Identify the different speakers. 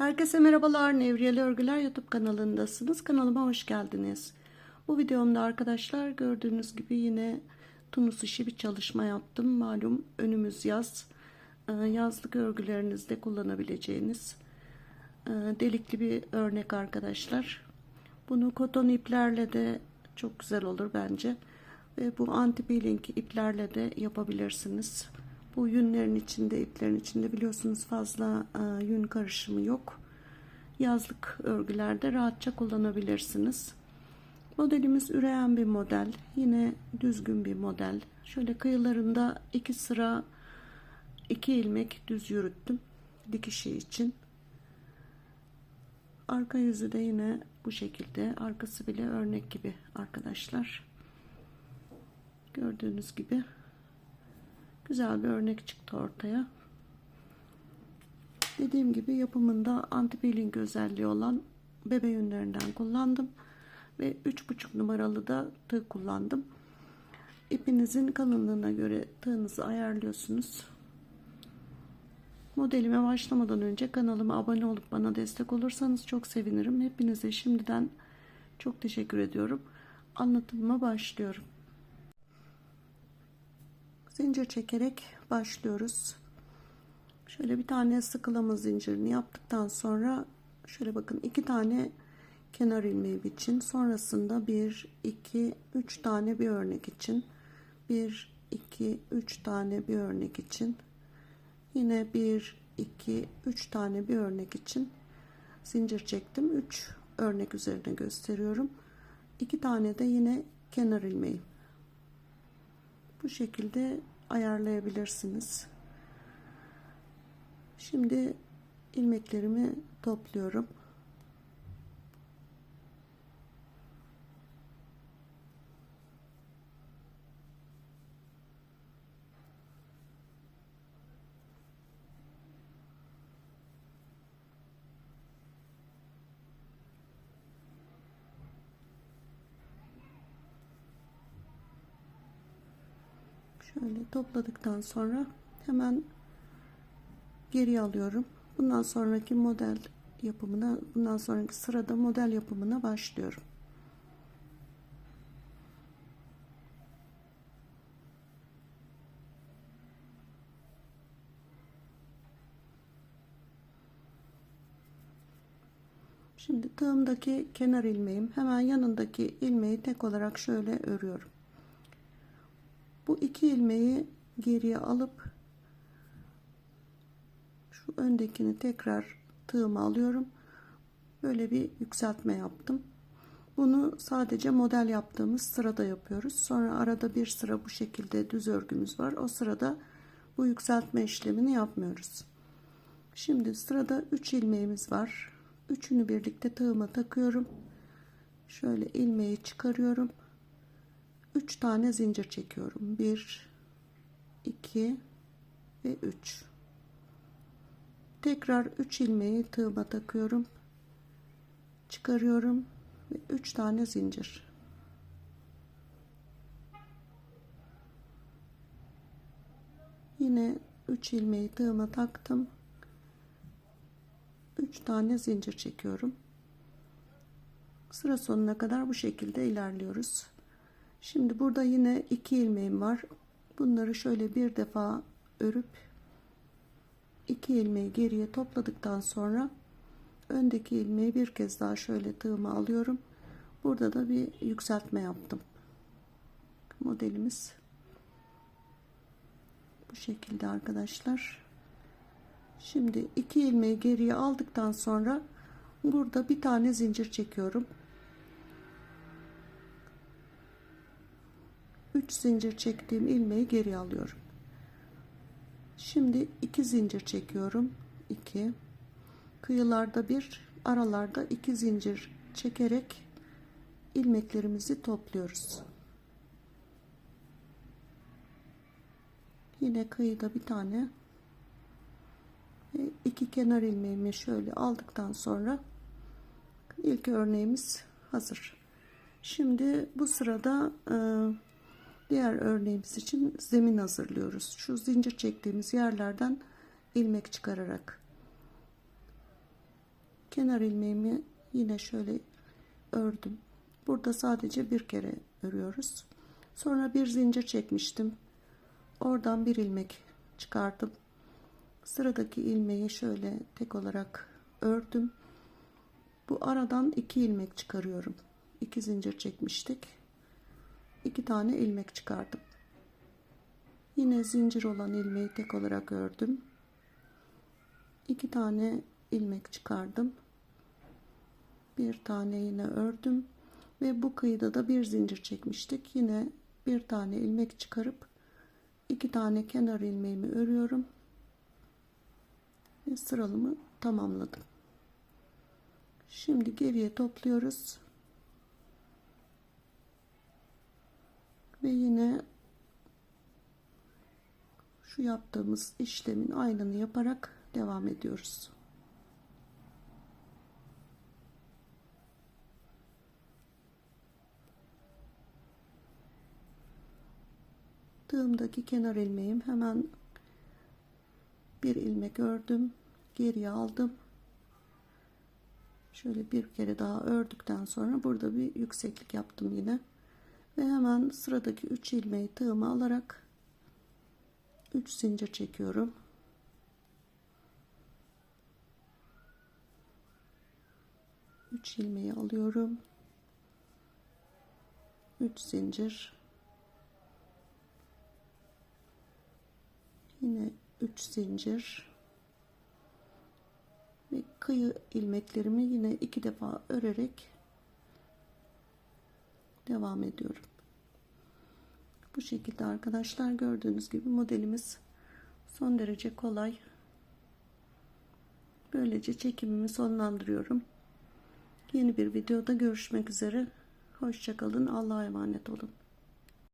Speaker 1: Herkese merhabalar. Nevriyeli Örgüler YouTube kanalındasınız. Kanalıma hoş geldiniz. Bu videomda arkadaşlar gördüğünüz gibi yine tunus işi bir çalışma yaptım. Malum önümüz yaz. Ee, Yazlık örgülerinizde kullanabileceğiniz e, delikli bir örnek arkadaşlar. Bunu koton iplerle de çok güzel olur bence. Ve bu anti peeling iplerle de yapabilirsiniz. Bu yünlerin içinde, iplerin içinde biliyorsunuz fazla e, yün karışımı yok. Yazlık örgülerde rahatça kullanabilirsiniz. Modelimiz üreyen bir model. Yine düzgün bir model. Şöyle kıyılarında iki sıra iki ilmek düz yürüttüm. Dikişi için. Arka yüzü de yine bu şekilde. Arkası bile örnek gibi arkadaşlar. Gördüğünüz gibi güzel bir örnek çıktı ortaya. Dediğim gibi yapımında anti peeling özelliği olan bebe yünlerinden kullandım ve 3,5 numaralı da tığ kullandım. İpinizin kalınlığına göre tığınızı ayarlıyorsunuz. Modelime başlamadan önce kanalıma abone olup bana destek olursanız çok sevinirim. Hepinize şimdiden çok teşekkür ediyorum. Anlatıma başlıyorum. Zincir çekerek başlıyoruz. Şöyle bir tane sıkılama zincirini yaptıktan sonra şöyle bakın iki tane kenar ilmeği için sonrasında 1 2 3 tane bir örnek için. 1 2 3 tane bir örnek için. Yine 1 2 3 tane bir örnek için zincir çektim. 3 örnek üzerine gösteriyorum. 2 tane de yine kenar ilmeği bu şekilde ayarlayabilirsiniz. Şimdi ilmeklerimi topluyorum Şöyle topladıktan sonra hemen geri alıyorum. Bundan sonraki model yapımına, bundan sonraki sırada model yapımına başlıyorum. Şimdi tığımdaki kenar ilmeğim hemen yanındaki ilmeği tek olarak şöyle örüyorum. Bu iki ilmeği geriye alıp şu öndekini tekrar tığıma alıyorum. Böyle bir yükseltme yaptım. Bunu sadece model yaptığımız sırada yapıyoruz. Sonra arada bir sıra bu şekilde düz örgümüz var. O sırada bu yükseltme işlemini yapmıyoruz. Şimdi sırada 3 ilmeğimiz var. Üçünü birlikte tığıma takıyorum. Şöyle ilmeği çıkarıyorum. 3 tane zincir çekiyorum. 1 2 ve 3. Tekrar 3 ilmeği tığıma takıyorum. Çıkarıyorum ve 3 tane zincir. Yine 3 ilmeği tığıma taktım. 3 tane zincir çekiyorum. Sıra sonuna kadar bu şekilde ilerliyoruz. Şimdi burada yine iki ilmeğim var. Bunları şöyle bir defa örüp iki ilmeği geriye topladıktan sonra öndeki ilmeği bir kez daha şöyle tığıma alıyorum. Burada da bir yükseltme yaptım. Modelimiz bu şekilde arkadaşlar. Şimdi iki ilmeği geriye aldıktan sonra burada bir tane zincir çekiyorum. 3 zincir çektiğim ilmeği geri alıyorum. Şimdi 2 zincir çekiyorum. 2 kıyılarda bir aralarda 2 zincir çekerek ilmeklerimizi topluyoruz. Yine kıyıda bir tane iki kenar ilmeğimi şöyle aldıktan sonra ilk örneğimiz hazır. Şimdi bu sırada Diğer örneğimiz için zemin hazırlıyoruz. Şu zincir çektiğimiz yerlerden ilmek çıkararak. kenar ilmeğimi yine şöyle ördüm. Burada sadece bir kere örüyoruz. Sonra bir zincir çekmiştim. Oradan bir ilmek çıkardım. Sıradaki ilmeği şöyle tek olarak ördüm. Bu aradan iki ilmek çıkarıyorum. İki zincir çekmiştik. İki tane ilmek çıkardım. Yine zincir olan ilmeği tek olarak ördüm. İki tane ilmek çıkardım. Bir tane yine ördüm ve bu kıyıda da bir zincir çekmiştik. Yine bir tane ilmek çıkarıp iki tane kenar ilmeğimi örüyorum ve sıralımı tamamladım. Şimdi geriye topluyoruz. Ve yine şu yaptığımız işlemin aynını yaparak devam ediyoruz. Tığımdaki kenar ilmeğim hemen bir ilmek ördüm geriye aldım şöyle bir kere daha ördükten sonra burada bir yükseklik yaptım yine ve hemen sıradaki 3 ilmeği tığıma alarak 3 zincir çekiyorum. Üç ilmeği alıyorum. 3 zincir. Yine 3 zincir. Ve kıyı ilmeklerimi yine iki defa örerek devam ediyorum. Bu şekilde arkadaşlar gördüğünüz gibi modelimiz son derece kolay. Böylece çekimimi sonlandırıyorum. Yeni bir videoda görüşmek üzere. Hoşçakalın. Allah'a emanet olun.